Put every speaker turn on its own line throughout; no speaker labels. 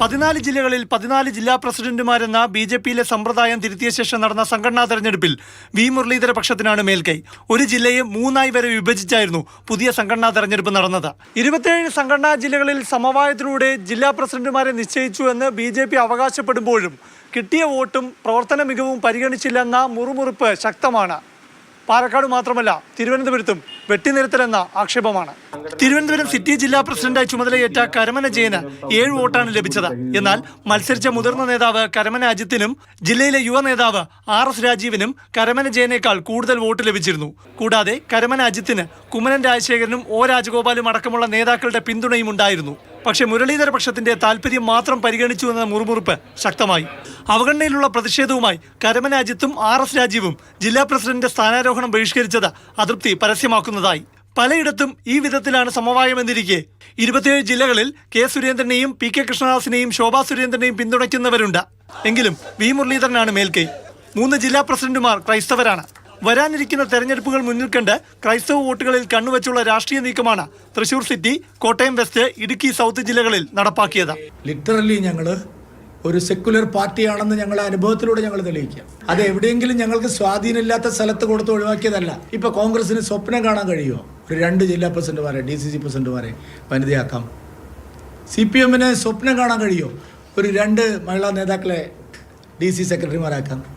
പതിനാല് ജില്ലകളിൽ പതിനാല് ജില്ലാ പ്രസിഡന്റുമാരെന്ന ബി ജെ പിയിലെ സമ്പ്രദായം തിരുത്തിയ ശേഷം നടന്ന സംഘടനാ തെരഞ്ഞെടുപ്പിൽ വി മുരളീധര പക്ഷത്തിനാണ് മേൽക്കൈ. ഒരു ജില്ലയെ മൂന്നായി വരെ വിഭജിച്ചായിരുന്നു പുതിയ സംഘടനാ തെരഞ്ഞെടുപ്പ് നടന്നത്. ഇരുപത്തിയേഴ് സംഘടനാ ജില്ലകളിൽ സമവായത്തിലൂടെ ജില്ലാ പ്രസിഡന്റുമാരെ നിശ്ചയിച്ചു എന്ന് ബി ജെ പി അവകാശപ്പെടുമ്പോഴും കിട്ടിയ വോട്ടും പ്രവർത്തന മികവും പരിഗണിച്ചില്ലെന്ന മുറുമുറുപ്പ് ശക്തമാണ്. പാലക്കാട് മാത്രമല്ല തിരുവനന്തപുരത്തും വെട്ടിനിരത്തലെന്ന ആക്ഷേപമാണ്. തിരുവനന്തപുരം സിറ്റി ജില്ലാ പ്രസിഡന്റായി ചുമതലയേറ്റ കരമന ജയന് ഏഴ് വോട്ടാണ് ലഭിച്ചത്. എന്നാൽ മത്സരിച്ച മുതിർന്ന നേതാവ് കരമന അജിത്തിനും ജില്ലയിലെ യുവ നേതാവ് ആർ എസ് രാജീവിനും കരമന ജയനേക്കാൾ കൂടുതൽ വോട്ട് ലഭിച്ചിരുന്നു. കൂടാതെ കരമന അജിത്തിന് കുമ്മനം രാജശേഖരനും ഒ രാജഗോപാലും അടക്കമുള്ള നേതാക്കളുടെ പിന്തുണയും ഉണ്ടായിരുന്നു പക്ഷേ മുരളീധര പക്ഷത്തിന്റെ താല്പര്യം മാത്രം പരിഗണിച്ചു എന്ന മുറുമുറുപ്പ് ശക്തമായി. അവഗണനയിലുള്ള പ്രതിഷേധവുമായി കരമന അജിത്തും ആർ എസ് രാജീവും ജില്ലാ പ്രസിഡന്റ് സ്ഥാനാരോഹണം ബഹിഷ്കരിച്ചത് അതൃപ്തി പരസ്യമാക്കുന്നതായി. പലയിടത്തും ഈ വിധത്തിലാണ് സമവായമെന്നിരിക്കെ. ഇരുപത്തിയേഴ് ജില്ലകളിൽ കെ സുരേന്ദ്രനെയും പി കെ കൃഷ്ണദാസിനെയും ശോഭാ സുരേന്ദ്രനെയും പിന്തുണയ്ക്കുന്നവരുണ്ട്. എങ്കിലും വി മുരളീധരനാണ് മേൽക്കൈ. മൂന്ന് ജില്ലാ പ്രസിഡന്റുമാർ ക്രൈസ്തവരാണ്. വരാനിരിക്കുന്ന തെരഞ്ഞെടുപ്പുകൾ മുന്നിൽ കണ്ട് ക്രൈസ്തവ വോട്ടുകളിൽ കണ്ണുവച്ചുള്ള രാഷ്ട്രീയ നീക്കമാണ് Thrissur city Kottayam west Idukki south ജില്ലകളിൽ നടപ്പാക്കിയത്.
ലിറ്ററലി ഞങ്ങൾ ഒരു സെക്കുലർ പാർട്ടിയാണെന്ന് ഞങ്ങളുടെ അനുഭവത്തിലൂടെ ഞങ്ങൾ തെളിയിക്കുക. അത് എവിടെയെങ്കിലും ഞങ്ങൾക്ക് സ്വാധീനമില്ലാത്ത സ്ഥലത്ത് കൊടുത്ത് ഒഴിവാക്കിയതല്ല. ഇപ്പൊ കോൺഗ്രസിന് സ്വപ്നം കാണാൻ കഴിയുമോ? ഒരു രണ്ട് ജില്ലാ പ്രസിഡന്റുമാരെ ഡി സി സി പ്രസിഡന്റുമാരെ വനിതയാക്കാം. സി പി എമ്മിന് സ്വപ്നം കാണാൻ കഴിയുമോ? ഒരു രണ്ട് മഹിളാ നേതാക്കളെ ഡി സി സെക്രട്ടറിമാരാക്കാൻ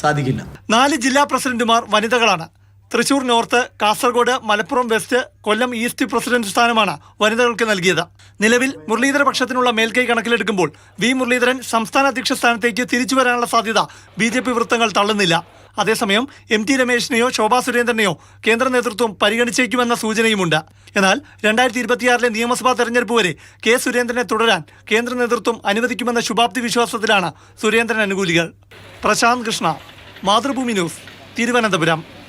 സാധിക്കില്ല.
നാല് ജില്ലാ പ്രസിഡന്റുമാർ വനിതകളാണ്. Thrissur north Kasaragod Malappuram west Kollam east president സ്ഥാനമാണ് വനിതകൾക്ക് നൽകിയത്. നിലവിൽ മുരളീധര പക്ഷത്തിനുള്ള മേൽക്കൈ കണക്കിലെടുക്കുമ്പോൾ വി മുരളീധരൻ സംസ്ഥാന അധ്യക്ഷ സ്ഥാനത്തേക്ക് തിരിച്ചു വരാനുള്ള സാധ്യത ബി വൃത്തങ്ങൾ തള്ളുന്നില്ല. അതേസമയം എം ടി രമേശിനെയോ ശോഭാ സുരേന്ദ്രനെയോ കേന്ദ്ര നേതൃത്വം പരിഗണിച്ചേക്കുമെന്ന സൂചനയുമുണ്ട്. എന്നാൽ രണ്ടായിരത്തി ഇരുപത്തിയാറിലെ നിയമസഭാ തെരഞ്ഞെടുപ്പ് വരെ കെ സുരേന്ദ്രനെ തുടരാൻ കേന്ദ്ര നേതൃത്വം അനുവദിക്കുമെന്ന ശുഭാപ്തി വിശ്വാസത്തിലാണ് സുരേന്ദ്രൻ അനുകൂലികൾ. പ്രശാന്ത് കൃഷ്ണ മാതൃഭൂമി ന്യൂസ് തിരുവനന്തപുരം.